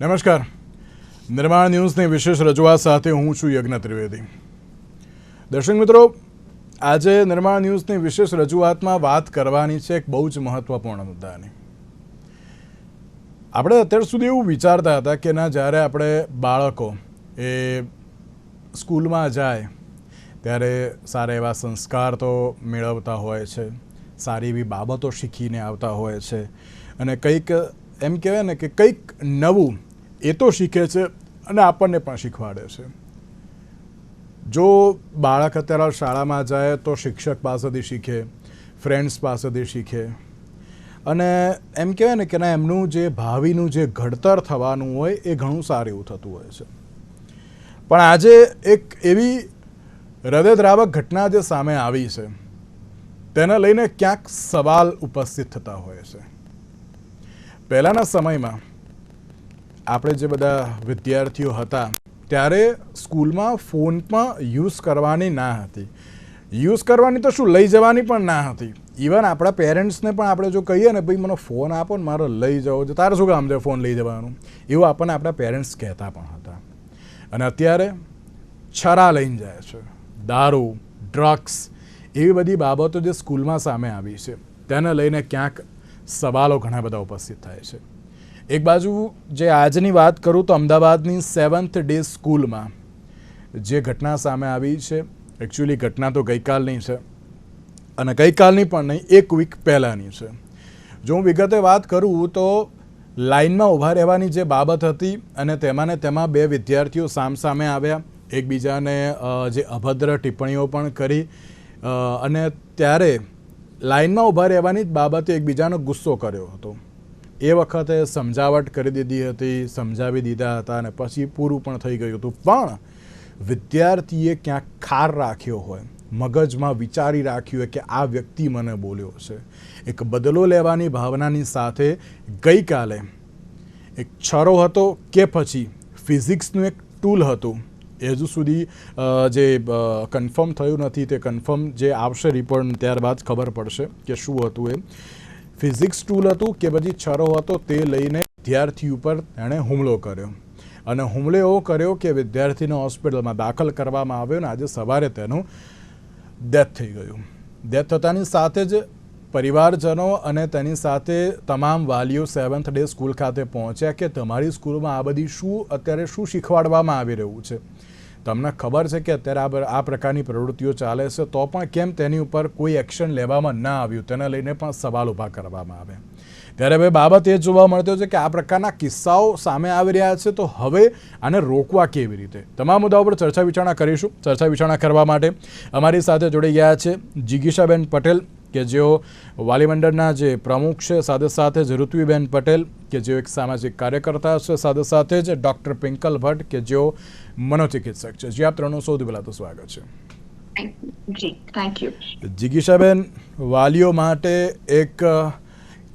નમસ્કાર. નિર્માણ ન્યૂઝની વિશેષ રજૂઆત સાથે હું છું યજ્ઞ ત્રિવેદી. દર્શક મિત્રો, આજે નિર્માણ ન્યૂઝની વિશેષ રજૂઆતમાં વાત કરવાની છે એક બહુ જ મહત્વપૂર્ણ મુદ્દાની. આપણે અત્યાર સુધી એવું વિચારતા હતા કે ના, જ્યારે આપણે બાળકો એ સ્કૂલમાં જાય, ત્યારે સારા એવા સંસ્કાર તો મેળવતા હોય છે, સારી એવી બાબતો શીખીને આવતા હોય છે અને કંઈક એમ કહેવાય ને કે કંઈક નવું એ તો શીખે છે અને આપણને પણ શીખવાડે છે. જો બાળક અત્યારે શાળામાં જાય તો શિક્ષક પાસેથી શીખે ફ્રેન્ડ્સ પાસેથી શીખે. અને એમ કહેવાય ને કે ના, એમનું જે ભાવિનું જે ઘડતર થવાનું હોય એ ઘણું સારું એવું થતું હોય છે. પણ આજે એક એવી હૃદયદ્રાવક ઘટના જે સામે આવી છે, તેને લઈને ક્યાંક સવાલ ઉપસ્થિત થતા હોય છે. પહેલાંના સમયમાં આપણે જે બધા વિદ્યાર્થીઓ હતા, ત્યારે સ્કૂલમાં ફોન પણ યુઝ કરવાની ના હતી. યુઝ કરવાની તો શું, લઈ જવાની પણ ના હતી. ઇવન આપણા પેરેન્ટ્સને પણ આપણે જો કહીએ ને, ભાઈ મને ફોન આપો ને, મારે લઈ જવો છે. તારે શું કામ છે ફોન લઈ જવાનું? એવું આપણને આપણા પેરેન્ટ્સ કહેતા પણ હતા. અને અત્યારે છરા લઈને જાય છે. દારૂ ડ્રગ્સ એવી બધી બાબતો જે સ્કૂલમાં સામે આવી છે. તેને લઈને ક્યાંક સવાલો ઘણા બધા ઉપસ્થિત થાય છે. એક બાજુ જે આજની વાત કરું તો અમદાવાદની સેવન્થ ડે સ્કૂલમાં જે ઘટના સામે આવી છે એકચ્યુઅલી ઘટના તો ગઈકાલની છે અને ગઈકાલની પણ નહીં, એક વીક પહેલાંની છે. જો હું વિગતે વાત કરું તો લાઇનમાં ઊભા રહેવાની જે બાબત હતી અને તેમાં તેમાં બે વિદ્યાર્થીઓ સામસામે આવ્યા, એકબીજાને જે અભદ્ર ટિપ્પણીઓ પણ કરી અને ત્યારે લાઇનમાં ઊભા રહેવાની જ બાબતે એકબીજાનો ગુસ્સો કર્યો હતો. એ વખતે સમજાવટ કરી દીધી હતી, સમજાવી દીધા હતા અને પછી પૂરું પણ થઈ ગયું હતું. પણ વિદ્યાર્થીએ ક્યાંક ખાર રાખ્યો હોય, મગજમાં વિચારી રાખ્યું હોય કે આ વ્યક્તિ મને બોલ્યો છે. એક બદલો લેવાની ભાવનાની સાથે ગઈકાલે એક છરો હતો કે પછી ફિઝિક્સનું એક ટૂલ હતું. હજુ સુધી જે કન્ફર્મ થયું નથી તે કન્ફર્મ જે આવશે રિપોર્ટ ત્યારબાદ ખબર પડશે કે શું હતું એ. ફિઝિક્સ ટૂલ હતું કે પછી છરો હતો તે લઈને વિદ્યાર્થી ઉપર એણે હુમલો કર્યો. અને હુમલો એવો કર્યો કે વિદ્યાર્થીને હોસ્પિટલમાં દાખલ કરવામાં આવ્યો અને આજે સવારે તેનું ડેથ થઈ ગયું. ડેથ થતાની સાથે જ પરિવારજનો અને તેની સાથે તમામ વાલીઓ સેવન્થ ડે સ્કૂલ ખાતે પહોંચ્યા કે તમારી સ્કૂલમાં આ બધી શું, અત્યારે શું શીખવાડવામાં આવી રહ્યું છે? તમને ખબર છે કે અત્યારે આ પ્રકારની પ્રવૃત્તિઓ ચાલે છે, તો પણ કેમ તેની ઉપર કોઈ એક્શન લેવામાં ના આવ્યું? તેને લઈને પણ સવાલ ઊભા કરવામાં આવે ત્યારે હવે બાબત એ જોવા મળતો છે કે આ પ્રકારના કિસ્સાઓ સામે આવી રહ્યા છે, તો હવે આને રોકવા કેવી રીતે? તમામ મુદ્દાઓ પર ચર્ચા વિચારણા કરીશું. ચર્ચા વિચારણા કરવા માટે અમારી સાથે જોડી ગયા છે જિગીશાબેન પટેલ કે જેઓ વાલી મંડળના જે પ્રમુખ છે સાથે સાથે જ ઋત્વીબેન પટેલ કે જેઓ એક સામાજિક કાર્યકર્તા છે સાથે સાથે જ ડૉક્ટર પિંકલ ભટ્ટ કે જેઓ મનોચિકિત્સક છે. જે આપ ત્રણનું સૌથી પહેલાં તો સ્વાગત છે. જી થેન્ક યુ જિગીશાબેન વાલીઓ માટે એક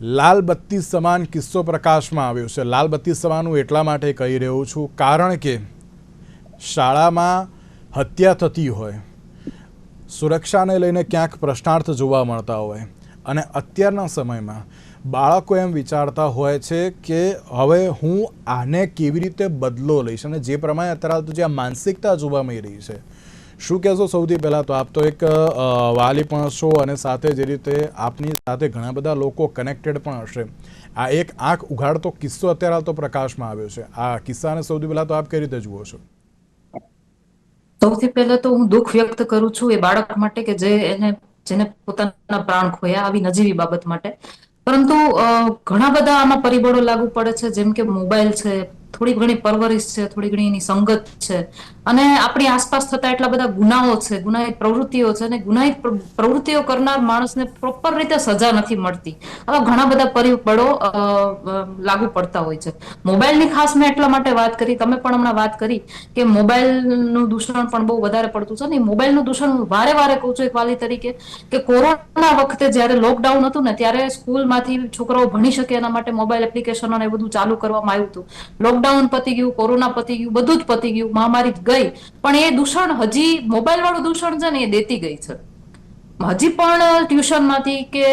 લાલ બત્તી સમાન કિસ્સો પ્રકાશમાં આવ્યો છે. લાલ બત્તી સમાન હું એટલા માટે કહી રહ્યો છું કારણ કે શાળામાં હત્યા થતી હોય સુરક્ષાને લઈને ક્યાંક પ્રશ્નાર્થ જોવા મળતા હોય. અને અત્યારના સમયમાં બાળકો એમ વિચારતા હોય છે કે હવે હું આને કેવી રીતે બદલો લઈશ અને જે પ્રમાણે અત્યારે જે આ માનસિકતા જોવા મળી રહી છે. શું કહેશો સૌથી પહેલાં તો આપ તો એક વાલી પણ છો અને સાથે જે રીતે આપની સાથે ઘણા બધા લોકો કનેક્ટેડ પણ હશે. આ એક આંખ ઉઘાડતો કિસ્સો અત્યારે હાલ તો પ્રકાશમાં આવ્યો છે. આ કિસ્સાને સૌથી પહેલાં તો આપ કઈ રીતે જુઓ છો? સૌથી પહેલા તો હું દુઃખ વ્યક્ત કરું છું એ બાળક માટે કે જે એને, જેને પોતાના પ્રાણ ખોયા આવી નજીવી બાબત માટે. પરંતુ ઘણા બધા આમાં પરિબળો લાગુ પડે છે, જેમ કે મોબાઈલ છે થોડી ઘણી પરવરિશ છે, થોડી ઘણી એની સંગત છે. અને આપણી આસપાસ થતા એટલા બધા ગુનાઓ છે, ગુનાહિત પ્રવૃત્તિઓ છે અને ગુનાહિત પ્ર- પ્રવૃત્તિઓ કરનાર માણસને પ્રોપર રીતે સજા નથી મળતી. આવા ઘણા બધા પરિબળો લાગુ પડતા હોય છે. મોબાઈલની ખાસ મેં એટલા માટે વાત કરી, તમે પણ હમણાં વાત કરી કે મોબાઈલનું દૂષણ પણ બહુ વધારે પડતું છે ને મોબાઈલનું દૂષણ હું વારે વારે કહું છું એક વાલી તરીકે કે કોરોના વખતે જ્યારે લોકડાઉન હતું ને ત્યારે સ્કૂલમાંથી છોકરાઓ ભણી શકે એના માટે મોબાઈલ એપ્લિકેશનો ને એ બધું ચાલુ કરવામાં આવ્યું હતું. લોકડાઉન પતી ગયું, કોરોના પતી ગયું, બધું જ પતી ગયું, મહામારી ગઈ. પણ એ દૂષણ હજી મોબાઈલ વાળું દૂષણ છે ને એ દેતી ગઈ છે. હજી પણ ટ્યુશનમાંથી કે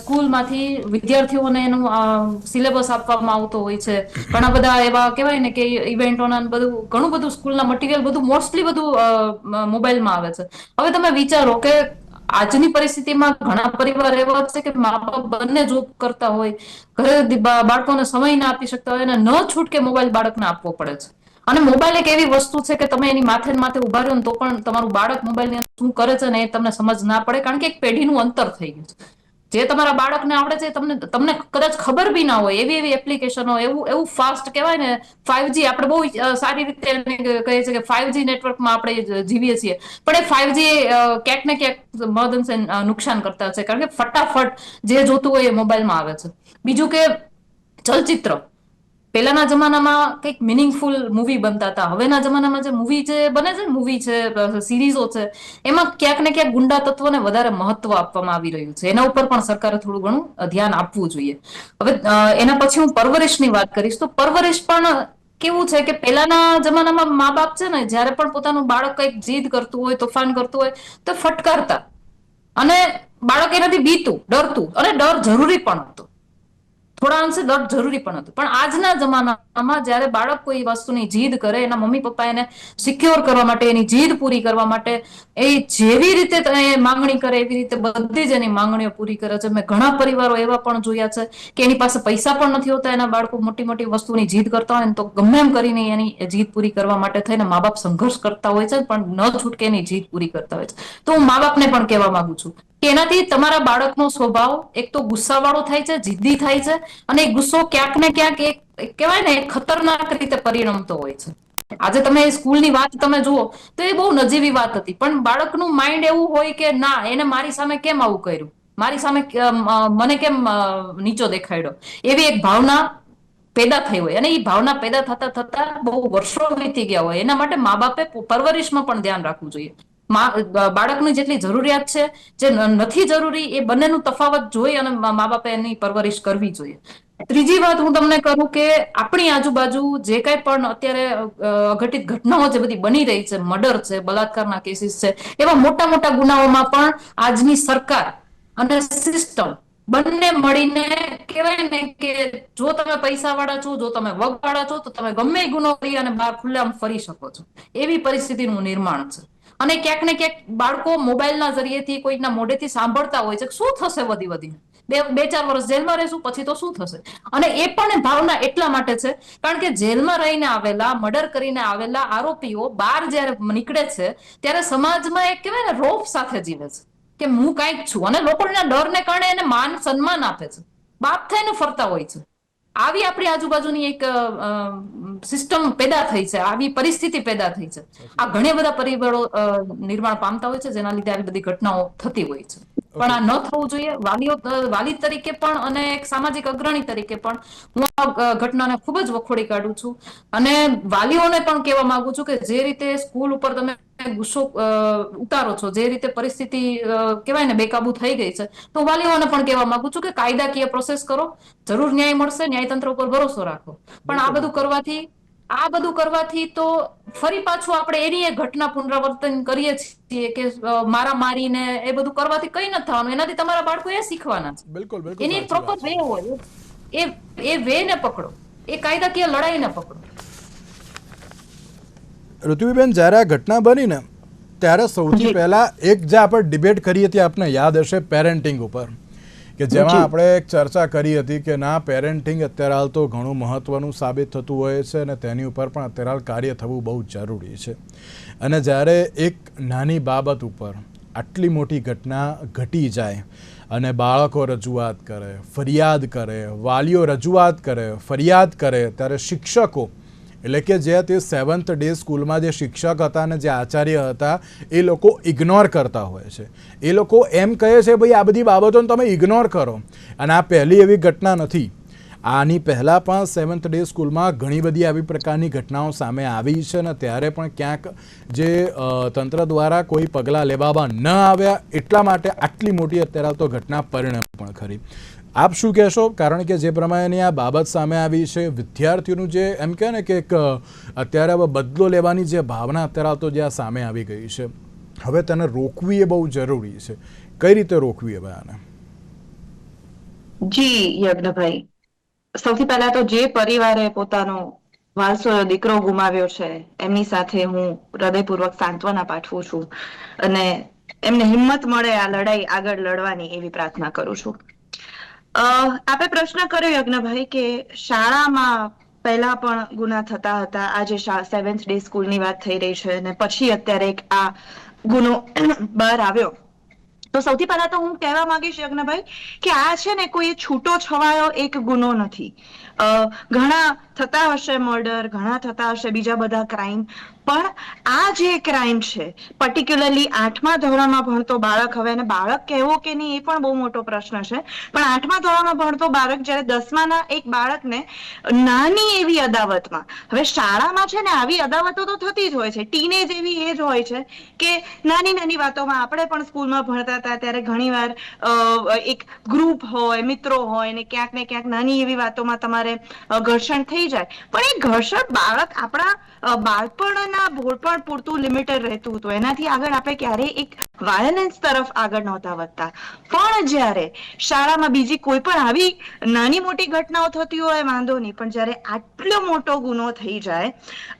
સ્કૂલમાંથી વિદ્યાર્થીઓને એનું સિલેબસ આપવામાં આવતો હોય છે. ઘણા બધા એવા કહેવાય ને કે ઇવેન્ટોના બધું, ઘણું બધું સ્કૂલના મટીરિયલ બધું મોસ્ટલી બધું મોબાઈલમાં આવે છે. હવે તમે વિચારો કે આજની પરિસ્થિતિમાં ઘણા પરિવાર એવા છે કે મા બાપ બંને જોબ કરતા હોય, ઘરે બાળકોને સમય ના આપી શકતા હોય અને ન છૂટકે મોબાઈલ બાળકને આપવો પડે છે. અને મોબાઈલ એક એવી વસ્તુ છે કે તમે એની માથે માથે ઊભા રહ્યો તો પણ તમારું બાળક મોબાઈલની અંદર શું કરે છે ને એ તમને સમજ ના પડે, કારણ કે એક પેઢીનું અંતર થઈ ગયું છે. જે તમારા બાળકને આવડે છે તમને તમને કદાચ ખબર બી ના હોય, એવી એવી એપ્લિકેશનો એવું એવું ફાસ્ટ કહેવાય ને ફાઈવજી આપણે બહુ સારી રીતે કહીએ કહે છે કે ફાઈવજી નેટવર્કમાં આપણે જીવીએ છીએ. પણ એ ફાઈવજી ક્યાંક ને ક્યાંક મહદઅંશે નુકસાન કરતા છે કારણ કે ફટાફટ જે જોતું હોય એ મોબાઈલમાં આવે છે. બીજું કે ચલચિત્ર. પહેલાના જમાનામાં કંઈક મિનિંગફુલ મૂવી બનતા હતા. હવેના જમાનામાં જે મૂવી જે બને છે મૂવી છે સિરીઝો છે, એમાં ક્યાંક ને ક્યાંક ગુંડા તત્વોને વધારે મહત્વ આપવામાં આવી રહ્યું છે. એના ઉપર પણ સરકારે થોડું ઘણું ધ્યાન આપવું જોઈએ. હવે એના પછી હું પરવરિશની વાત કરીશ. તો પરવરિશ પણ કેવું છે કે પહેલાના જમાનામાં મા બાપ છે ને, જ્યારે પણ પોતાનું બાળક કંઈક જીદ કરતું હોય, તોફાન કરતું હોય, તો ફટકારતા. અને બાળક એનાથી બીતું, ડરતું. અને ડર જરૂરી પણ હતો. થોડા અંશે ડર જરૂરી પણ હતું. પણ આજના જમાનામાં જ્યારે બાળક કોઈ વસ્તુની જીદ કરે, એના મમ્મી પપ્પા એને સિક્યોર કરવા માટે, એની જીદ પૂરી કરવા માટે, એ જેવી રીતે માંગણી કરે, એવી રીતે બધી જ એની માંગણીઓ પૂરી કરે છે. મેં ઘણા પરિવારો એવા પણ જોયા છે કે એની પાસે પૈસા પણ નથી હોતા, એના બાળકો મોટી મોટી વસ્તુની જીદ કરતા હોય તો ગમે એમ કરીને એની જીદ પૂરી કરવા માટે થઈને મા બાપ સંઘર્ષ કરતા હોય છે, પણ ન છૂટકે એની જીદ પૂરી કરતા હોય છે. તો હું મા બાપને પણ કહેવા માંગુ છું કે એનાથી તમારા બાળકનો સ્વભાવ એક તો ગુસ્સાવાળો થાય છે, જિદ્દી થાય છે અને ગુસ્સો ક્યાંક ને ક્યાંક એક કહેવાય ને, ખતરનાક રીતે પરિણમતો હોય છે. આજે તમે સ્કૂલની વાત તમે જુઓ તો એ બહુ નજીવી વાત હતી. પણ બાળકનું માઇન્ડ એવું હોય કે ના, એને મારી સામે કેમ આવું કર્યું? મારી સામે મને કેમ નીચો દેખાડ્યો? એવી એક ભાવના પેદા થઈ હોય. અને એ ભાવના પેદા થતા થતા બહુ વર્ષો વીતી ગયા હોય. એના માટે મા બાપે પરવરિશમાં પણ ધ્યાન રાખવું જોઈએ. બાળકની જેટલી જરૂરિયાત છે, જે નથી જરૂરી, એ બંનેનું તફાવત જોઈ અને મા બાપે એની પરવરિશ કરવી જોઈએ. ત્રીજી વાત હું તમને કરું કે આપણી આજુબાજુ જે કઈ પણ અત્યારે અઘટિત ઘટનાઓ જે બધી બની રહી છે, મર્ડર છે બલાત્કારના કેસીસ છે, એવા મોટા મોટા ગુનાઓમાં પણ આજની સરકાર અને સિસ્ટમ બંને મળીને કહેવાય ને કે જો તમે પૈસા વાળા છો, જો તમે વગ વાળા છો, તો તમે ગમે ગુનો કરી અને બહાર ખુલ્લામ ફરી શકો છો. એવી પરિસ્થિતિનું નિર્માણ છે. અને ક્યાંક ને ક્યાંક બાળકો મોબાઈલના જરિયેથી કોઈકના મોઢેથી સાંભળતા હોય છે શું થશે વધી વધીને બે બે, ચાર વર્ષ જેલમાં રહેશું, પછી તો શું થશે? અને એ પણ ભાવના એટલા માટે છે, કારણ કે જેલમાં રહીને આવેલા, મર્ડર કરીને આવેલા આરોપીઓ બહાર જ્યારે નીકળે છે, ત્યારે સમાજમાં એક કહેવાય ને રોપ સાથે જીવે છે, કે હું કાંઈક છું. અને લોકોના ડરને કારણે એને માન, સન્માન આપે છે. બાપ થઈને ફરતા હોય છે. આવી આપણી આજુબાજુની એક સિસ્ટમ પેદા થઈ છે, આવી પરિસ્થિતિ પેદા થઈ છે. આ ઘણા બધા પરિબળો નિર્માણ પામતા હોય છે, જેના લીધે આવી બધી ઘટનાઓ થતી હોય છે. પણ આ ન થવું જોઈએ. વાલીઓ વાલી તરીકે પણ અને એક સામાજિક અગ્રણી તરીકે પણ હું આ ઘટનાને ખૂબ જ વખોડી કાઢું છું. અને વાલીઓને પણ કહેવા માંગુ છું કે જે રીતે સ્કૂલ ઉપર તમે ગુસ્સો ઉતારો છો જે રીતે પરિસ્થિતિ કહેવાય ને બેકાબુ થઈ ગઈ છે તો વાલીઓને પણ કહેવા માંગુ છું કે કાયદાકીય પ્રોસેસ કરો. જરૂર ન્યાય મળશે ન્યાયતંત્ર ઉપર ભરોસો રાખો. પણ આ બધું કરવાથી આ બધું કરવાથી તો ફરી પાછું આપણે એની એ ઘટના પુનરાવર્તન કરીએ છીએ કે મારા મારીને એ બધું કરવાથી કઈ નથી થવાનું. એનાથી તમારા બાળકો એ શીખવાના છે. બિલકુલ બિલકુલ એની એક પ્રોપર વે હોય. એ એ વે ને પકડો. એ કાયદાકીય લડાઈને પકડો. ઋતુબેન જ્યારે આ ઘટના બની ને ત્યારે સૌથી પહેલા એક જે આપણે ડિબેટ કરી હતી આપને યાદ હશે પેરેન્ટિંગ ઉપર. કે જેમાં આપણે એક ચર્ચા કરી હતી કે ના પેરેન્ટિંગ અત્યારે હાલ તો ઘણું મહત્વનું સાબિત થતું હોય છે અને તેની ઉપર પણ અત્યારે હાલ કાર્ય થવું બહુ જરૂરી છે. અને જ્યારે એક નાની બાબત ઉપર આટલી મોટી ઘટના ઘટી જાય અને બાળકો રજૂઆત કરે ફરિયાદ કરે વાલીઓ રજૂઆત કરે ફરિયાદ કરે ત્યારે શિક્ષકો એટલે કે જે તે સેવન્થ ડે સ્કૂલમાં જે શિક્ષક હતા અને જે આચાર્ય હતા, એ લોકો ઇગ્નોર કરતા હોય છે. એ લોકો એમ કહે છે, ભાઈ આ બધી બાબતોને તમે ઇગ્નોર કરો. અને આ પહેલી એવી ઘટના નથી. આની પહેલાં પણ સેવન્થ ડે સ્કૂલમાં ઘણી બધી આવી પ્રકારની ઘટનાઓ સામે આવી છે અને ત્યારે પણ ક્યાંક જે તંત્ર દ્વારા કોઈ પગલાં લેવામાં ન આવ્યા એટલા માટે આટલી મોટી અત્યારે તો ઘટના પરિણામ પણ ખરી. આપ શું કહેશો? કારણ કે જે પ્રમાણેની આ બાબત સામે આવી છે, વિદ્યાર્થીઓનું જે એમ કહે ને કે એક, અત્યારે બદલો લેવાની જે ભાવના અત્યારે તો જે આ સામે આવી ગઈ છે. હવે તેને રોકવી એ બહુ જરૂરી છે. કઈ રીતે રોકવી હવે આને? જી, યજ્ઞભાઈ. સૌથી પહેલા તો જે પરિવારે પોતાનો વારસો દીકરો ગુમાવ્યો છે, એમની સાથે હું હૃદયપૂર્વક સાંત્વના પાઠવું છું અને એમને હિંમત મળે આ લડાઈ આગળ લડવાની એવી પ્રાર્થના કરું છું. આપે પ્રશ્ન કર્યો યજ્ઞભાઈ કે શાળામાં પહેલા પણ ગુના થતા હતા. આજે સેવન્થ ડે સ્કૂલની વાત થઈ રહી છે અને પછી અત્યારે એક આ ગુનો બહાર આવ્યો. તો સૌથી પહેલા તો હું કહેવા માંગીશ યજ્ઞભાઈ કે આ છે ને કોઈ છૂટો છવાયો એક ગુનો નથી. ઘણા થતા હશે મર્ડર ઘણા થતા હશે બીજા બધા ક્રાઇમ પણ આ જે ક્રાઇમ છે પર્ટિક્યુલરલી આઠમા ધોરણમાં ભણતો બાળક, હવે અને બાળક કહેવો કે નહીં, એ પણ બહુ મોટો પ્રશ્ન છે. પણ આઠમા ધોરણમાં ભણતો બાળક જ્યારે દસમાના એક બાળકને નાની એવી અદાવતમાં, હવે શાળામાં છે ને આવી અદાવતો તો થતી જ હોય છે ટીનેજ એવી એજ હોય છે કે નાની નાની વાતોમાં આપણે પણ સ્કૂલમાં ભણતા હતા, ત્યારે ઘણીવાર એક ગ્રુપ હોય, મિત્રો હોય ને ક્યાંક ને ક્યાંક નાની એવી વાતોમાં તમારે ઘર્ષણ થઈ જાય. પણ એ ઘર્ષણ બાળક આપણા બાળપણના ભોળપણ પૂરતું લિમિટેડ રહેતું હતું. એનાથી આગળ આપણે ક્યારેય એક વાયોલેન્સ તરફ આગળ નહોતા વધતા. પણ જ્યારે શાળામાં બીજી કોઈ પણ આવી નાની મોટી ઘટનાઓ થતી હોય, વાંધો નહીં. પણ જ્યારે આટલો મોટો ગુનો થઈ જાય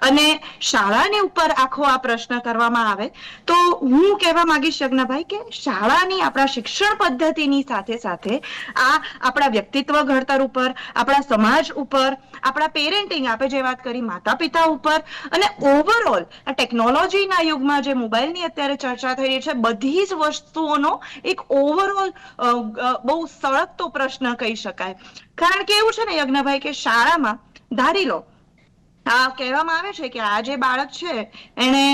અને શાળાની ઉપર આખો આ પ્રશ્ન કરવામાં આવે, તો હું કહેવા માંગીશ યજ્ઞભાઈ કે શાળાની આપણા શિક્ષણ પદ્ધતિની સાથે સાથે આ આપણા વ્યક્તિત્વ ઘડતર ઉપર, આપણા સમાજ ઉપર, આપણા પેરેન્ટિંગ આપણે જે વાત કરી માતા પિતા ઉપર અને ઓવરઓલ આ ટેકનોલોજીના યુગમાં જે મોબાઈલની અત્યારે ચર્ચા થઈ રહી છે, બધી જ વસ્તુઓનો એક ઓવરઓલ બહુ સળગતો પ્રશ્ન કહી શકાય. કારણ કે એવું છે ને યજ્ઞભાઈ, કે શાળામાં ધારી લો કહેવામાં આવે છે કે આ જે બાળક છે એને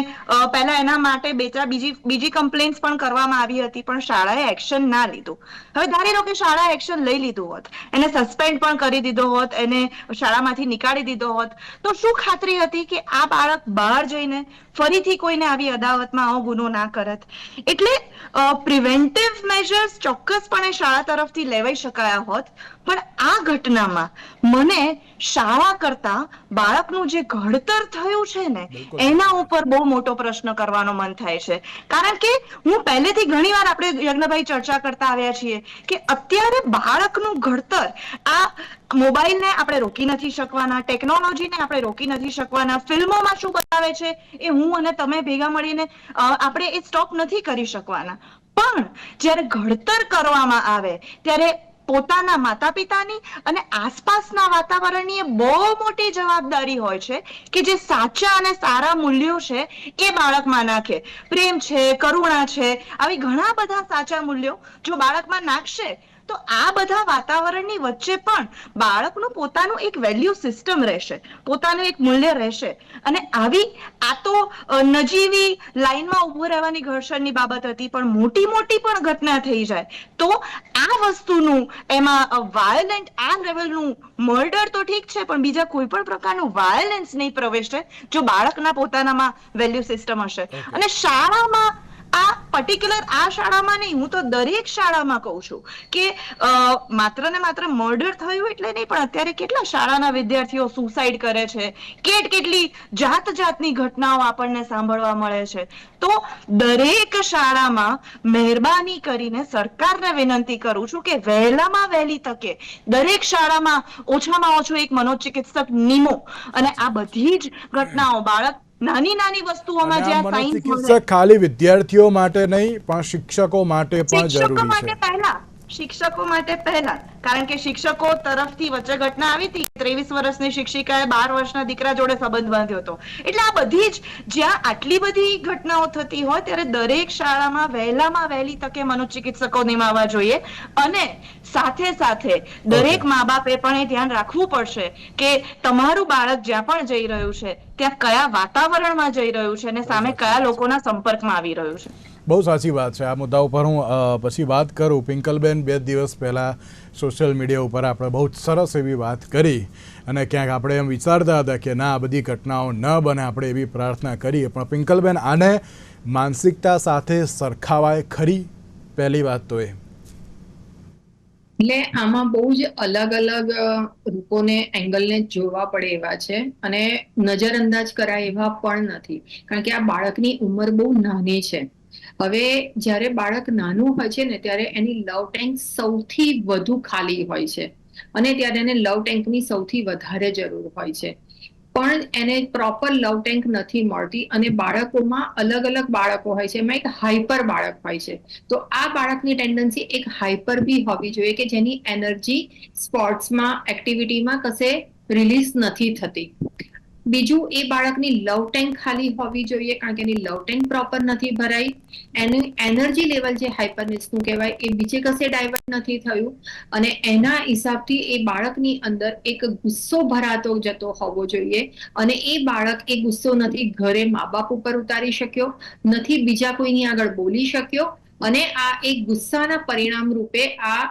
પહેલા એના માટે બે ચાર બીજી બીજી કમ્પ્લેન્ટ્સ પણ કરવામાં આવી હતી, પણ શાળાએ એક્શન ના લીધું. હવે ધારી લો કે શાળાએ એક્શન લઈ લીધું હોત, એને સસ્પેન્ડ પણ કરી દીધો હોત, એને શાળામાંથી નીકાળી દીધો હોત, તો શું ખાતરી હતી કે આ બાળક બહાર જઈને ફરીથી કોઈને આવી અદાવતમાં આવો ગુનો ના કરત? એટલે પ્રિવેન્ટિવ મેજર્સ ચોક્કસપણે શાળા તરફથી લેવાઈ શકાયા હોત. પણ આ ઘટનામાં મને શાળા કરતા બાળકનું જે ઘડતર થયું છે ને એના ઉપર બહુ મોટો પ્રશ્ન કરવાનો મન થાય છે. કારણ કે હું પહેલેથી ઘણીવાર આપણે યજ્ઞભાઈ ચર્ચા કરતા આવ્યા છીએ કે અત્યારે બાળકનું ઘડતર આ મોબાઈલને આપણે રોકી નથી શકવાના ટેકનોલોજીને આપણે રોકી નથી શકવાના ફિલ્મોમાં શું બતાવે છે એ હું અને તમે ભેગા મળીને આપણે એ સ્ટોપ નથી કરી શકવાના. પણ જ્યારે ઘડતર કરવામાં આવે ત્યારે પોતાના માતા પિતાની અને આસપાસના વાતાવરણની બહુ મોટી જવાબદારી હોય છે કે જે સાચા અને સારા મૂલ્યો છે એ બાળકમાં નાખે. પ્રેમ છે, કરુણા છે, આવી ઘણા બધા સાચા મૂલ્યો જો બાળકમાં નાખશે તો આ બધા વાતાવરણની વચ્ચે પણ બાળકનું પોતાનું એક વેલ્યુ સિસ્ટમ રહેશે પોતાનું એક મૂલ્ય રહેશે. અને આવી આ તો નજીવી લાઈનમાં ઊભું રહેવાની ઘર્ષણની બાબત હતી પણ મોટી મોટી પણ ઘટના થઈ જાય. તો આ વસ્તુનું એમાં વાયોલેન્ટ આ લેવલનું મર્ડર તો ઠીક છે પણ બીજા કોઈ પણ પ્રકારનું વાયોલેન્સ નહીં પ્રવેશે જો બાળકના પોતાનામાં વેલ્યુ સિસ્ટમ હશે. અને શાળામાં આ પર્ટિક્યુલર આ શાળામાં નહીં, હું તો દરેક શાળામાં કહું છું કે માત્ર ને માત્ર મર્ડર થયું એટલે નહીં, પણ અત્યારે કેટલા શાળાના વિદ્યાર્થીઓ સુસાઇડ કરે છે? કેટ કેટલી જાત જાતની ઘટનાઓ આપણને સાંભળવા મળે છે? તો દરેક શાળામાં મહેરબાની કરીને સરકારને વિનંતી કરું છું કે વહેલામાં વહેલી તકે દરેક શાળામાં ઓછામાં ઓછું એક મનોચિકિત્સક નિમો. અને આ બધી જ ઘટનાઓ બાળક નાની નાની વસ્તુઓમાં જ્યાં સાયન્સ મનોચિકિત્સક ખાલી વિદ્યાર્થીઓ માટે નહીં પણ શિક્ષકો માટે પણ શિક્ષકો જરૂરી માટે છે પહેલા શિક્ષકો માટે પહેલા. કારણ કે શિક્ષકો તરફથી વચ્ચે ઘટના આવી હતી ત્રેવીસ વર્ષની શિક્ષિકાએ બાર વર્ષના દીકરા જોડે સંબંધ બાંધ્યો હતો. એટલે આ બધી જ જ્યાં આટલી બધી ઘટનાઓ થતી હોય ત્યારે દરેક શાળામાં વહેલામાં વહેલી તકે મનોચિકિત્સકો નિમાવવા જોઈએ. અને સાથે સાથે દરેક. મા બાપે પણ એ ધ્યાન રાખવું પડશે કે તમારું બાળક જ્યાં પણ જઈ રહ્યું છે ત્યાં કયા વાતાવરણમાં જઈ રહ્યું છે અને સામે કયા લોકોના સંપર્કમાં આવી રહ્યું છે. બહુ સાચી વાત છે. આ મુદ્દા ઉપર હું પછી વાત કરું. પિંકલબેન બે દિવસ પહેલાં સોશિયલ મીડિયા ઉપર આપણે બહુ સરસ એવી વાત કરી અને ક્યાંક આપણે એમ વિચારતા હતા કે ના, આ બધી ઘટનાઓ ન બને, આપણે એવી પ્રાર્થના કરીએ. પણ પિંકલબેન આને માનસિકતા સાથે સરખાવાય ખરી? પહેલી વાત તો એ. એટલે આમાં બહુ જ અલગ અલગ રૂપોને, એંગલને જોવા પડે એવા છે અને નજરઅંદાજ કરાય એવા પણ નથી. કારણ કે આ બાળકની ઉંમર બહુ નાની છે. હવે જ્યારે બાળક નાનું હોય છે ને, ત્યારે એની લવ ટેન્ક સૌથી વધુ ખાલી હોય છે. અને ત્યારે એને લવ ટેન્કની સૌથી વધારે જરૂર હોય છે. પણ એને પ્રોપર લવ ટેન્ક નથી મળતી અને બાળકોમાં અલગ અલગ બાળકો હોય છે. એમાં એક હાઈપર બાળક હોય છે. તો આ બાળકની ટેન્ડન્સી એક હાઈપર બી હોવી જોઈએ કે જેની એનર્જી સ્પોર્ટ્સમાં એક્ટિવિટીમાં કશે રિલીઝ નથી થતી. બીજું, એ બાળકની લવ ટેન્ક ખાલી હોવી જોઈએ, કારણ કે એની લવ ટેન્ક પ્રોપર નથી ભરાઈ. એનું એનર્જી લેવલ જે હાઇપરનેસનું કહેવાય, એ બીજે કશે ડાયવર્ટ નથી થયું. અને એના હિસાબથી એ બાળકની અંદર એક ગુસ્સો ભરાતો જતો હોવો જોઈએ. અને એ બાળક એ ગુસ્સો નથી ઘરે મા બાપ ઉપર ઉતારી શક્યો, નથી બીજા કોઈની આગળ બોલી શક્યો. અને આ એક ગુસ્સાના પરિણામ રૂપે આ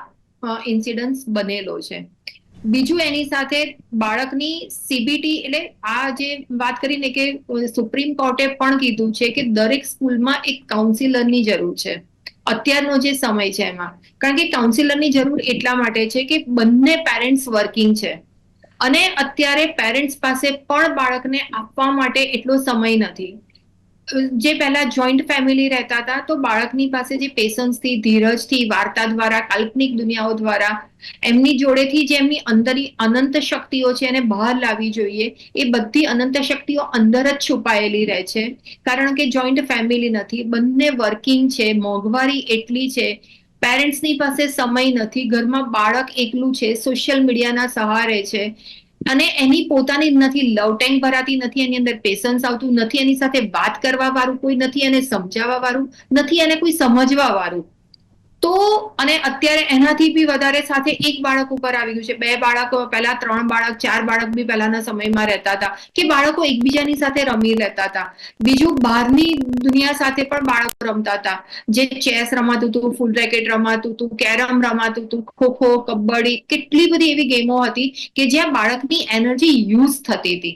ઇન્સિડન્સ બનેલો છે. બીજું એની સાથે બાળકની સીબીટી એટલે આ જે વાત કરીને કે સુપ્રીમ કોર્ટે પણ કીધું છે કે દરેક સ્કૂલમાં એક કાઉન્સિલરની જરૂર છે. અત્યારનો જે સમય છે એમાં. કારણ કે કાઉન્સિલરની જરૂર એટલા માટે છે કે બંને પેરેન્ટ્સ વર્કિંગ છે. અને અત્યારે પેરેન્ટ્સ પાસે પણ બાળકને આપવા માટે એટલો સમય નથી. જે પહેલા જોઈન્ટ ફેમિલી રહેતા હતા, તો બાળકની પાસે જે પેશન્સથી ધીરજથી વાર્તા દ્વારા, કાલ્પનિક દુનિયાઓ દ્વારા, એમની જોડેથી જે એમની અંદર અનંત શક્તિઓ છે એને બહાર લાવવી જોઈએ, એ બધી અનંત શક્તિઓ અંદર જ છુપાયેલી રહે છે. કારણ કે જોઈન્ટ ફેમિલી નથી, બંને વર્કિંગ છે, મોંઘવારી એટલી છે પેરેન્ટ્સની પાસે સમય નથી, ઘરમાં બાળક એકલું છે સોશિયલ મીડિયાના સહારે છે અને એની પોતાની નથી, લવ ટેન્ક ભરાતી નથી એની અંદર પેશન્સ આવતું નથી, એની સાથે વાત કરવા વાળું કોઈ નથી, એને સમજાવવા વાળું નથી, એને કોઈ સમજવા વાળું તો અને અત્યારે એનાથી બી વધારે સાથે એક બાળક ઉપર આવી ગયું છે. બે બાળકો પહેલા ત્રણ બાળક, ચાર બાળક બી પહેલાના સમયમાં રહેતા હતા કે બાળકો એકબીજાની સાથે રમી લેતા હતા. બીજું બહારની દુનિયા સાથે પણ બાળકો રમતા હતા. જે ચેસ રમાતું હતું, ફૂલ રેકેટ રમાતું હતું, કેરમ રમાતું હતું ખોખો કબડ્ડી કેટલી બધી એવી ગેમો હતી કે જ્યાં બાળકની એનર્જી યુઝ થતી હતી.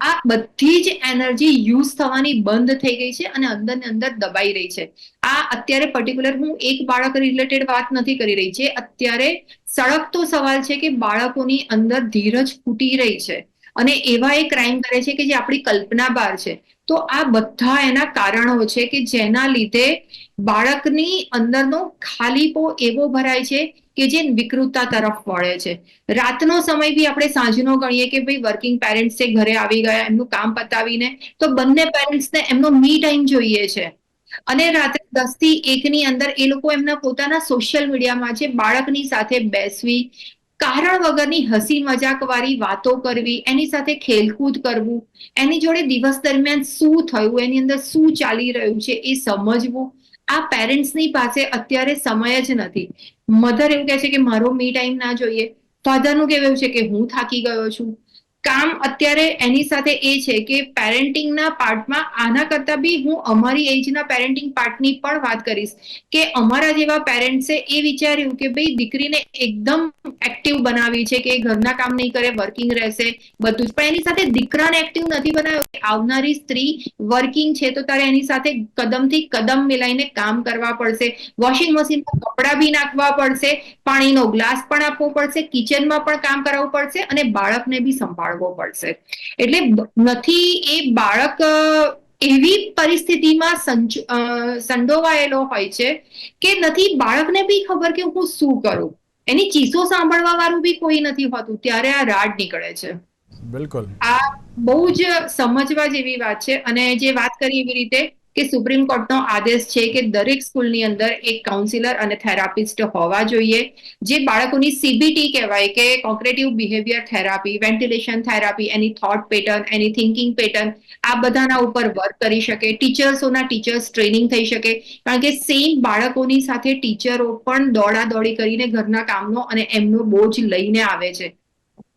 આ બધી જ એનર્જી યુઝ થવાની બંધ થઈ ગઈ છે અને અંદર ને અંદર દબાઈ રહી છે. આ અત્યારે પર્ટિક્યુલર હું એક બાળક રિલેટેડ વાત નથી કરી રહી છે અત્યારે સળગતો સવાલ છે કે બાળકોની અંદર ધીરજ ફૂટી રહી છે. અને એવા એ ક્રાઇમ કરે છે કે જે આપણી કલ્પના બહાર છે. તો આ બધા એના કારણો છે કે જેના લીધે બાળકની અંદરનો ખાલીપો એવો ભરાય છે કે જે વિકૃતતા તરફ વળે છે. રાતનો સમય બી આપણે સાંજનો ગણીએ કે ભાઈ વર્કિંગ પેરેન્ટ્સ છે ઘરે આવી ગયા, એમનું કામ પતાવીને, તો બંને પેરેન્ટ્સને એમનો મી ટાઈમ જોઈએ છે. અને રાત્રે દસથી એક ની અંદર એ લોકો એમના પોતાના સોશિયલ મીડિયામાં છે બાળકની સાથે બેસવી, કારણ વગરની હસી મજાક વાળી વાતો કરવી, એની સાથે ખેલકૂદ કરવું, એની જોડે દિવસ દરમિયાન શું થયું, એની અંદર શું ચાલી રહ્યું છે એ સમજવું આ પેરેન્ટ્સની પાસે અત્યારે સમય જ નથી. મધર એવું કહે છે કે મારો મી ટાઈમ ના જોઈએ. ફાધરનું કહેવું છે કે હું થાકી ગયો છું. કામ અત્યારે એની સાથે એ છે કે પેરેન્ટિંગના પાર્ટમાં આના કરતા બી હું અમારી એજના પેરેન્ટિંગ પાર્ટની પણ વાત કરીશ કે અમારા જેવા પેરેન્ટ્સે એ વિચાર્યું કે ભાઈ દીકરીને એકદમ એક્ટિવ બનાવી છે કે ઘરના કામ નહીં કરે વર્કિંગ રહેશે, બધું જ. પણ એની સાથે દીકરાને એક્ટિવ નથી બનાવ્યો આવનારી સ્ત્રી વર્કિંગ છે તો તારે એની સાથે કદમથી કદમ મિલાઈને કામ કરવા પડશે વોશિંગ મશીનમાં કપડાં બી નાખવા પડશે, પાણીનો ગ્લાસ પણ આપવો પડશે કિચનમાં પણ કામ કરાવવું પડશે અને બાળકને બી સંભાળવો પડશે. એટલે નથી એ બાળક એવી પરિસ્થિતિમાં સંડોવાયેલો હોય છે કે નથી બાળકને બી ખબર કે હું શું કરું. એની ચીસો સાંભળવા વાળું બી કોઈ નથી હોતું. ત્યારે આ રાડ નીકળે છે. બિલકુલ. આ બહુ જ સમજવા જેવી વાત છે. અને જે વાત કરી એવી રીતે કે સુપ્રીમ કોર્ટનો આદેશ છે કે દરેક સ્કૂલની અંદર એક કાઉન્સિલર અને થેરાપિસ્ટ હોવા જોઈએ. જે બાળકોની સીબીટી કહેવાય કે cognitive behavior therapy ventilation therapy એની થોટ પેટર્ન એની થિંકિંગ પેટર્ન આ બધાના ઉપર વર્ક કરી શકે. ટીચર્સોના ટીચર્સ ટ્રેનિંગ થઈ શકે. કારણ કે સેમ બાળકોની સાથે ટીચરો પણ દોડા દોડી કરીને ઘરના કામનો અને એમનો બોજ લઈને આવે છે.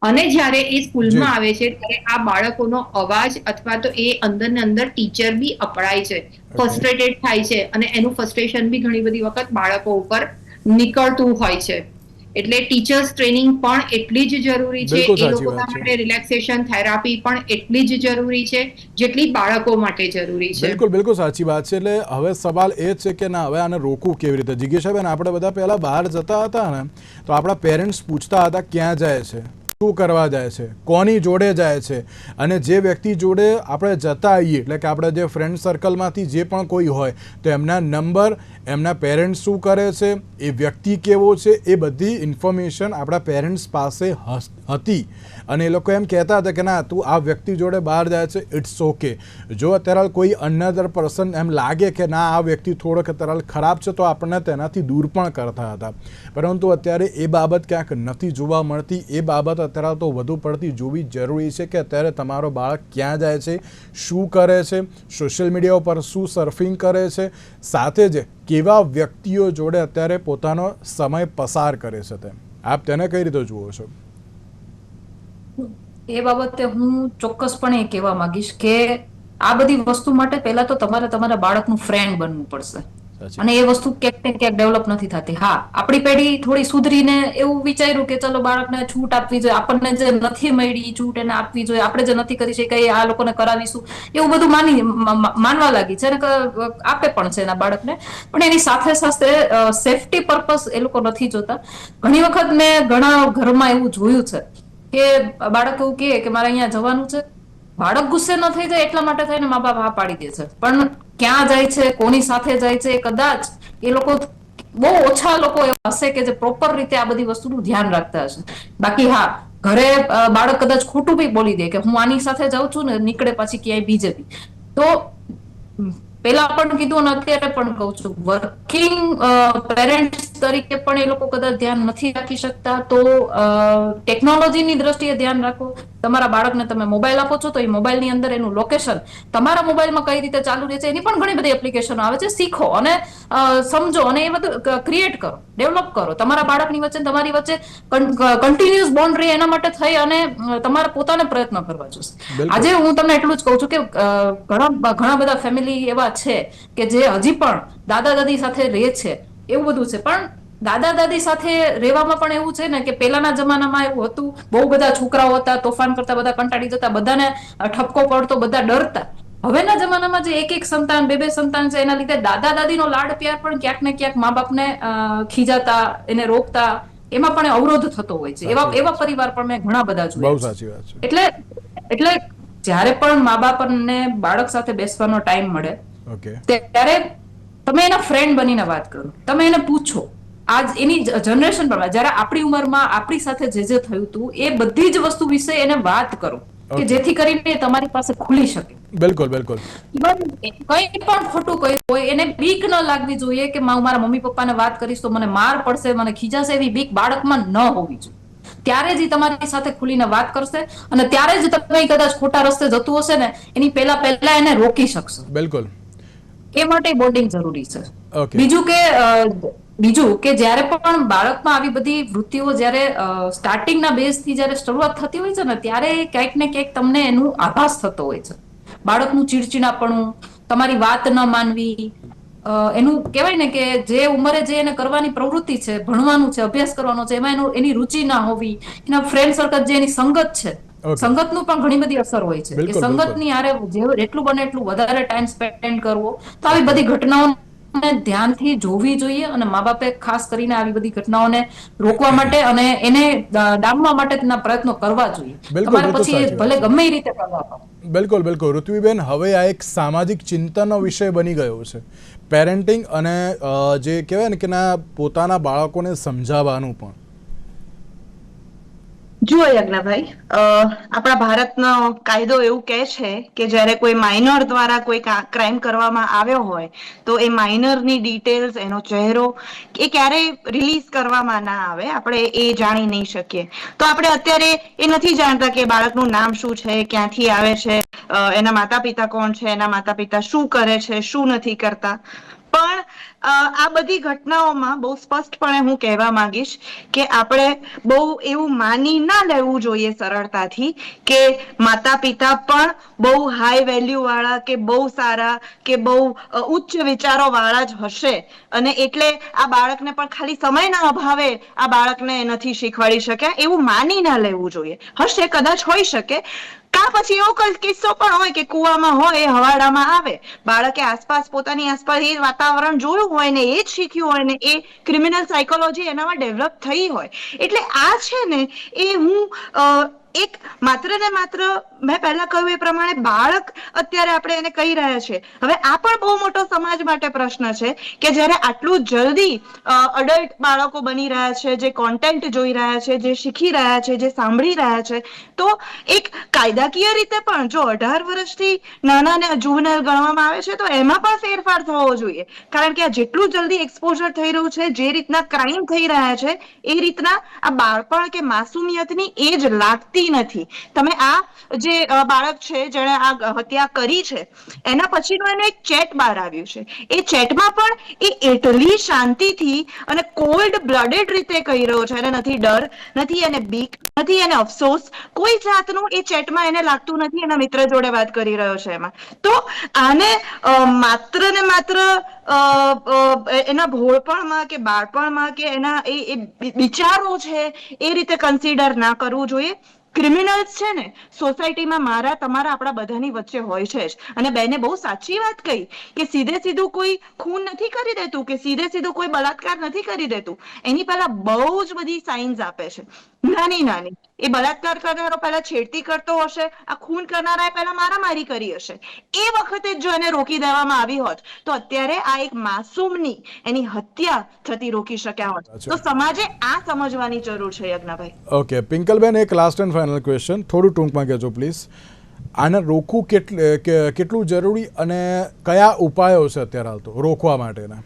અને જ્યારે એ સ્કૂલમાં આવે છે ત્યારે આ બાળકોનો અવાજ અથવા તો એ અંદર ને અંદર ટીચર બી અપડાય છે. ફ્રસ્ટ્રેટેડ થાય છે અને એનું ફ્રસ્ટ્રેશન બી ઘણી બધી વખત બાળકો ઉપર નીકળતું હોય છે. એટલે ટીચર્સ ટ્રેનિંગ પણ એટલી જ જરૂરી છે. એ લોકોના માટે રિલેક્સેશન થેરાપી પણ એટલી જ જરૂરી છે જેટલી બાળકો માટે જરૂરી છે. બિલકુલ બિલકુલ સાચી વાત છે. એટલે હવે સવાલ એ છે કે ના હવે આને રોકવું કેવી રીતે? જિજ્ઞેશાબેન આપણે બધા પહેલા બહાર જતા હતા ને તો આપણા પેરેન્ટ્સ પૂછતા હતા ક્યાં જાય છે? શું કરવા જાય છે? કોની જોડે જાય છે? અને જે વ્યક્તિ જોડે આપણે જતા આવીએ એટલે કે આપણે જે ફ્રેન્ડ સર્કલમાંથી જે પણ કોઈ હોય, તો એમના નંબર એમના પેરેન્ટ્સ શું કરે છે? એ વ્યક્તિ કેવો છે? એ બધી ઇન્ફોર્મેશન આપણા પેરેન્ટ્સ પાસે હતી. અને એ લોકો એમ કહેતા હતા કે ના, તું આ વ્યક્તિ જોડે બહાર જાય છે ઇટ્સ ઓકે જો અત્યારે કોઈ અનધર પર્સન એમ લાગે કે ના, આ વ્યક્તિ થોડોક અત્યારે ખરાબ છે, તો આપણને તેનાથી દૂર પણ કરતા હતા. પરંતુ અત્યારે એ બાબત ક્યાંક નથી જોવા મળતી. એ બાબત અત્યારે તો વધુ પડતી જોવી જરૂરી છે કે અત્યારે તમારો બાળક ક્યાં જાય છે, શું કરે છે, સોશિયલ મીડિયા ઉપર શું સર્ફિંગ કરે છે, સાથે જ કેવા વ્યક્તિઓ જોડે અત્યારે પોતાનો સમય પસાર કરે છે તેમ આપ તેને કઈ રીતે જુઓ છો? એ બાબતે હું ચોક્કસપણે કહેવા માંગીશ કે આ બધી વસ્તુ માટે પહેલા તો તમારે તમારા બાળકનું ફ્રેન્ડ બનવું પડશે. અને એ વસ્તુ ક્યાંક ને ક્યાંક ડેવલપ નથી થતી. હા આપણી પેઢી થોડી સુધરીને એવું વિચાર્યું કે ચલો બાળકને છૂટ આપવી જોઈએ આપણને જે નથી મળી છૂટ એને આપવી જોઈએ આપણે જે નથી કરી શકીએ આ લોકોને કરાવીશું. એવું બધું માની માનવા લાગી છે અને આપે પણ છે એના બાળકને. પણ એની સાથે સાથે સેફટી પર્પસ એ લોકો નથી જોતા. ઘણી વખત મેં ઘણા ઘરમાં એવું જોયું છે કે બાળક એવું કહે કે મારે અહીંયા જવાનું છે. બાળક ગુસ્સે ન થઈ જાય એટલા માટે થઈને મા બાપ હા પાડી દે છે. પણ ક્યાં જાય છે, કોની સાથે જાય છે, કદાચ એ લોકો બહુ ઓછા લોકો એવા હશે કે જે પ્રોપર રીતે આ બધી વસ્તુનું ધ્યાન રાખતા હશે. બાકી હા, ઘરે બાળક કદાચ ખોટું બી બોલી દે કે હું આની સાથે જાઉં છું ને નીકળે પછી ક્યાંય બીજે બી. તો પેલા પણ કીધું અને અત્યારે પણ કહું છું. વર્કિંગ પેરેન્ટ્સ તરીકે પણ એ લોકો કદાચ ધ્યાન નથી રાખી શકતા. તો ટેકનોલોજીની દ્રષ્ટિએ ધ્યાન રાખો. તમારા બાળકને તમે મોબાઈલ આપો છો તો એ મોબાઈલની અંદર એનું લોકેશન તમારા મોબાઈલમાં કઈ રીતે ચાલુ રહે છે એની પણ ઘણી બધી એપ્લિકેશનો આવે છે. શીખો અને સમજો અને એ બધું ક્રિએટ કરો ડેવલપ કરો. તમારા બાળકની વચ્ચે તમારી વચ્ચે કન્ટિન્યુઅસ બોન્ડ રહે એના માટે થઈ અને તમારે પોતાને પ્રયત્ન કરવા જોશે. આજે હું તમને એટલું જ કહું છું કે ઘણા ઘણા બધા ફેમિલી એવા છે કે જે હજી પણ દાદા દાદી સાથે રહે છે એવું બધું છે. પણ દાદા દાદી સાથે રહેવામાં પણ એવું છે ને કે પહેલાના જમાનામાં એવું હતું બહુ બધા છોકરાઓ હતા તોફાન કરતા બધા કંટાળી જતા બધાને ઠપકો પડતો બધા ડરતા. હવેના જમાનામાં જે એક એક સંતાન બે બે સંતાન છે એના લીધે દાદા દાદીનો લાડ પ્યાર પણ ક્યાંક ને ક્યાંક મા બાપને ખીજાતા એને રોકતા એમાં પણ અવરોધ થતો હોય છે. એવા એવા પરિવાર પણ મેં ઘણા બધા જોયા એટલે એટલે જ્યારે પણ મા બાપને બાળક સાથે બેસવાનો ટાઈમ મળે ત્યારે તમે એના ફ્રેન્ડ બનીને વાત કરો. તમે એને પૂછો. આજ એની જનરેશન પ્રમાણે જ્યારે આપણી ઉંમરમાં આપણી સાથે જે જે થયું હતું એ બધી જ વસ્તુ વિશે એને વાત કરો. કે જેથી કરીને તમારી પાસે ખુલી શકે. બિલકુલ બિલકુલ. કઈ પણ ખોટું કહ્યું હોય એને બીક ન લાગવી જોઈએ કે હું મારા મમ્મી પપ્પાને વાત કરીશ તો મને માર પડશે મને ખીજાશે એવી બીક બાળકમાં ન હોવી જોઈએ. ત્યારે જ તમારી સાથે ખુલીને વાત કરશે અને ત્યારે જ તમે કદાચ ખોટા રસ્તે જતું હશે ને એની પહેલા પહેલા એને રોકી શકશો. બિલકુલ. એ માટે બોન્ડિંગ જરૂરી છે બીજું કે બીજું કે જ્યારે પણ બાળકમાં આવી બધી વૃત્તિઓ જ્યારે સ્ટાર્ટિંગના બેઝથી જ્યારે શરૂઆત થતી હોય છે ને ત્યારે ક્યાંક ને ક્યાંક તમને એનું આભાસ થતો હોય છે બાળકનું ચીડચીડાપણું તમારી વાત ન માનવી એનું કહેવાય ને કે જે ઉંમરે જે એને કરવાની પ્રવૃત્તિ છે ભણવાનું છે અભ્યાસ કરવાનો છે એમાં એનું એની રુચિ ના હોવી એના ફ્રેન્ડ સર્કલ જે એની સંગત છે. સંગતનું પણ ઘણી બધી અસર હોય છે. કે સંગતની આરે જેટલું બને એટલું વધારે ટાઈમ સ્પેન્ડ કરવો. તો આવી બધી ઘટનાઓ ધ્યાનથી જોવી જોઈએ અને મા બાપે ખાસ કરીને આવી બધી ઘટનાઓને રોકવા માટે અને એને ડામવા માટે તેના પ્રયત્નો કરવા જોઈએ. બિલકુલ, તમારે પછી ભલે ગમે એ રીતે કરવા બિલકુલ બિલકુલ. ઋત્વીબેન હવે આ એક સામાજિક ચિંતાનો વિષય બની ગયો છે. પેરેન્ટિંગ અને જે કહેવાય ને કે ના પોતાના બાળકોને સમજાવવાનું પણ. જુઓ યજ્ઞભાઈ આપણા ભારતનો કાયદો એવું કહે છે કે જ્યારે કોઈ માઇનર દ્વારા કોઈ ક્રાઇમ કરવામાં આવ્યો હોય, તો એ માઇનરની ડિટેલ્સ એનો ચહેરો એ ક્યારેય રિલીઝ કરવામાં ના આવે. આપણે એ જાણી નહીં શકીએ. તો આપણે અત્યારે એ નથી જાણતા કે બાળકનું નામ શું છે, ક્યાંથી આવે છે એના માતા પિતા કોણ છે, એના માતા પિતા શું કરે છે, શું નથી કરતા. પણ આ બધી ઘટનાઓમાં બહુ સ્પષ્ટપણે હું કહેવા માંગીશ કે આપણે બહુ એવું માની ના લેવું જોઈએ સરળતાથી કે માતા પિતા પણ બહુ હાઈ વેલ્યુ વાળા કે બહુ સારા કે બહુ ઉચ્ચ વિચારો વાળા જ હશે. અને એટલે આ બાળકને પણ ખાલી સમયના અભાવે આ બાળકને નથી શીખવાડી શક્યા. એવું માની ના લેવું જોઈએ. હશે, કદાચ હોઈ શકે કા પછી એવો કોઈ કિસ્સો પણ હોય કે કુવામાં હોય એ હવાડામાં આવે? બાળકે આસપાસ પોતાની આસપાસ એ વાતાવરણ જોયું હોય ને એ જ શીખ્યું હોય ને એ ક્રિમિનલ સાયકોલોજી એનામાં ડેવલપ થઈ હોય. એટલે આ છે ને એ હું અ, એક માત્ર ને માત્ર મેં પહેલા કહ્યું એ પ્રમાણે બાળક અત્યારે આપણે એને કહી રહ્યા છે. હવે આ પણ બહુ મોટો સમાજ માટે પ્રશ્ન છે કે જ્યારે આટલું જલ્દી અડલ્ટ બાળકો બની રહ્યા છે, જે કોન્ટેન્ટ જોઈ રહ્યા છે, જે શીખી રહ્યા છે, જે સાંભળી રહ્યા છે, તો એક કાયદાકીય રીતે પણ જો અઢાર વર્ષથી નાના ને જુવનલ ગણવામાં આવે છે, તો એમાં પણ ફેરફાર થવો જોઈએ. કારણ કે આ જેટલું જલ્દી એક્સપોઝર થઈ રહ્યું છે, જે રીતના ક્રાઇમ થઈ રહ્યા છે, એ રીતના આ બાળપણ કે માસુમિયતની એજ લાગતી નથી તમે આ જે બાળક છે, જેણે આ હત્યા કરી છે, એના પછીનું એનું એક ચેટ બહાર આવ્યું છે. એ ચેટમાં પણ એ એટલી શાંતિથી અને કોલ્ડ બ્લડેડ રીતે કહી રહ્યો છે. એને નથી ડર, નથી એને બીક, નથી એને અફસોસ. કોઈ જાતનું એ ચેટમાં એને લાગતું નથી. એના મિત્ર જોડે વાત કરી રહ્યો છે એમાં. તો આને માત્ર ને માત્ર એના ભોળપણમાં કે બાળપણમાં કે એના એ વિચારો છે, એ રીતે કન્સિડર ના કરવું જોઈએ. ક્રિમિનલ્સ છે ને સોસાયટીમાં મારા, તમારા, આપણા બધાની વચ્ચે હોય છે જ. અને બેને બહુ સાચી વાત કહી કે સીધે સીધું કોઈ ખૂન નથી કરી દેતું, કે સીધે સીધું કોઈ બળાત્કાર નથી કરી દેતું. એની પહેલા બહુ જ બધી સાઇન્સ આપે છે. નાની નાની. એ બલાત્કાર કરનારો પહેલા છેડતી કરતો હશે આ ખૂન કરનારાએ પહેલા મારામારી કરી હશે. એ વખતે જ એને રોકી દેવામાં આવી હોત તો અત્યારે આ એક માસૂમની એની હત્યા થતી રોકી શક્યા હોત. તો સમાજે આ સમજવાની જરૂર છે યજ્ઞભાઈ. ઓકે પિંકલબેન એક લાસ્ટ એન્ડ ફાઇનલ ક્વેશ્ચન થોડું ટૂંકમાં કહેજો પ્લીઝ આને રોકવું કેટલું જરૂરી અને કયા ઉપાયો છે અત્યારે હાલ તો રોકવા માટેના.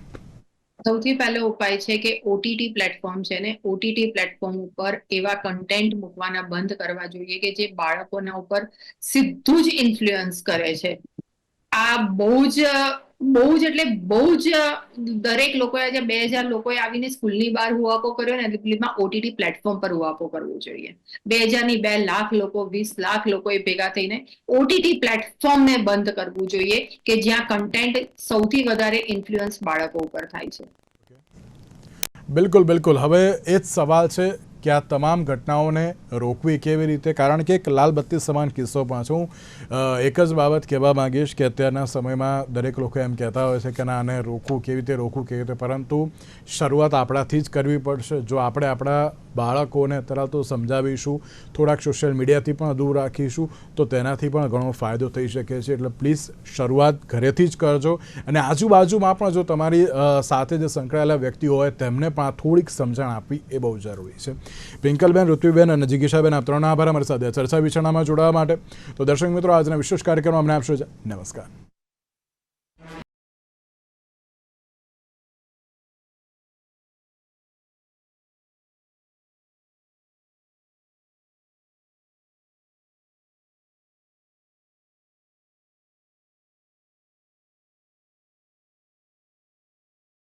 સૌથી પહેલો ઉપાય છે કે ઓટીટી પ્લેટફોર્મ છે ને ઓટીટી પ્લેટફોર્મ ઉપર એવા કન્ટેન્ટ મૂકવાના બંધ કરવા જોઈએ કે જે બાળકોના ઉપર સીધું જ ઇન્ફ્લુઅન્સ કરે છે. આ બહુ જ બહુ જ એટલે બહુ જ દરેક લોકોએ જે બે હજાર લોકોએ આવીને સ્કૂલની બહાર હુઆપો કર્યો ને દિલ્હીમાં ઓટીટી પ્લેટફોર્મ પર હુઆપો કરવો જોઈએ. બે હજારની બે લાખ લોકો, વીસ લાખ લોકોએ ભેગા થઈને ઓટીટી પ્લેટફોર્મને બંધ કરવું જોઈએ કે જ્યાં કન્ટેન્ટ સૌથી વધારે ઇન્ફ્લુઅન્સ બાળકો ઉપર થાય છે. બિલકુલ બિલકુલ. હવે એ જ સવાલ છે કે આ તમામ ઘટનાઓને રોકવી કેવી રીતે? કારણ કે એક લાલ બત્તી સમાન કિસ્સો પણ છું. એક જ બાબત કહેવા માંગીશ કે અત્યારના સમયમાં દરેક લોકો એમ કહેતા હોય છે કે ના, આને રોકવું, કેવી રીતે રોકવું, કેવી રીતે? પરંતુ શરૂઆત આપણાથી જ કરવી પડશે. જો આપણે આપણા બાળકોને અત્યારે તો સમજાવીશું, થોડાક સોશિયલ મીડિયાથી પણ દૂર રાખીશું, તો તેનાથી પણ ઘણો ફાયદો થઈ શકે છે. એટલે પ્લીઝ શરૂઆત ઘરેથી જ કરજો. અને આજુબાજુમાં પણ જો તમારી સાથે જે સંકળાયેલા વ્યક્તિઓ હોય, તેમને પણ થોડીક સમજણ આપવી એ બહુ જરૂરી છે. પિંકલબેન ઋત્વિબેન અને જિગીશાબેન, આપ ત્રણ આભાર. અમારી સાથે ચર્ચા વિચારણામાં જોડાવા માટે તો દર્શક મિત્રો, આજના વિશેષ કાર્યક્રમમાં અમને આપશો નમસ્કાર.